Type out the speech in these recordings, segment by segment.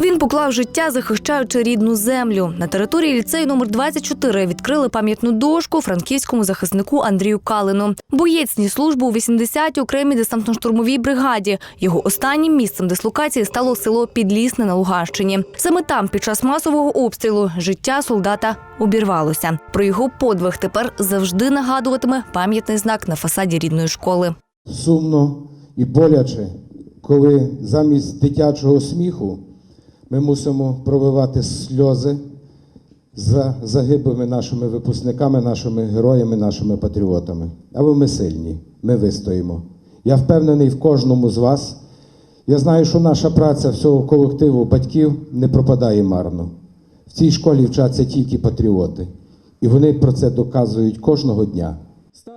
Він поклав життя, захищаючи рідну землю. На території ліцею номер 24 відкрили пам'ятну дошку франківському захиснику Андрію Калину. Боєць ніс службу у 80-й окремій десантно-штурмовій бригаді. Його останнім місцем дислокації стало село Підлісне на Луганщині. Саме там, під час масового обстрілу, життя солдата обірвалося. Про його подвиг тепер завжди нагадуватиме пам'ятний знак на фасаді рідної школи. Сумно і боляче, коли замість дитячого сміху ми мусимо проливати сльози за загиблими нашими випускниками, нашими героями, нашими патріотами. Але ми сильні, ми вистоїмо. Я впевнений в кожному з вас. Я знаю, що наша праця всього колективу батьків не пропадає марно. В цій школі вчаться тільки патріоти, і вони про це доказують кожного дня.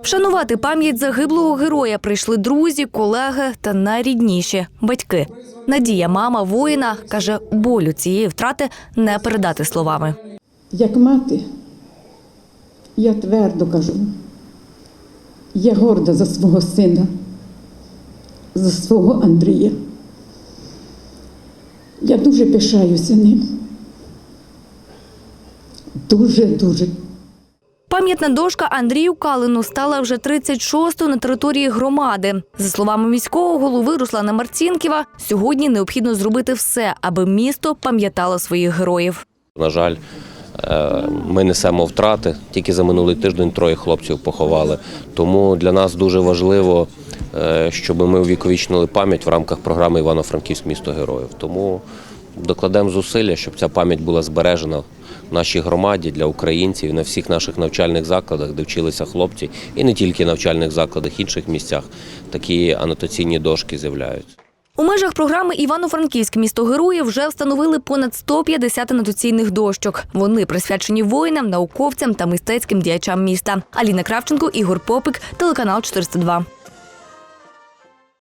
Вшанувати пам'ять загиблого героя прийшли друзі, колеги та найрідніші батьки. Надія, мама воїна, каже, болю цієї втрати не передати словами. Як мати, я твердо кажу, я горда за свого сина, за свого Андрія. Я дуже пишаюся ним. Дуже, дуже. Пам'ятна дошка Андрію Калину стала вже 36-ю на території громади. За словами міського голови Руслана Марцінківа, сьогодні необхідно зробити все, аби місто пам'ятало своїх героїв. На жаль, е, ми несемо втрати. Тільки за минулий тиждень троє хлопців поховали. Тому для нас дуже важливо, е, щоб ми увіковічнили пам'ять в рамках програми Івано-Франківськ місто героїв. Тому докладемо зусилля, щоб ця пам'ять була збережена в нашій громаді для українців і на всіх наших навчальних закладах, де вчилися хлопці, і не тільки навчальних закладах, інших місцях такі анотаційні дошки з'являються. У межах програми Івано-Франківськ місто героїв вже встановили понад 150 анотаційних дощок. Вони присвячені воїнам, науковцям та мистецьким діячам міста. Аліна Кравченко, Ігор Попик, телеканал 402.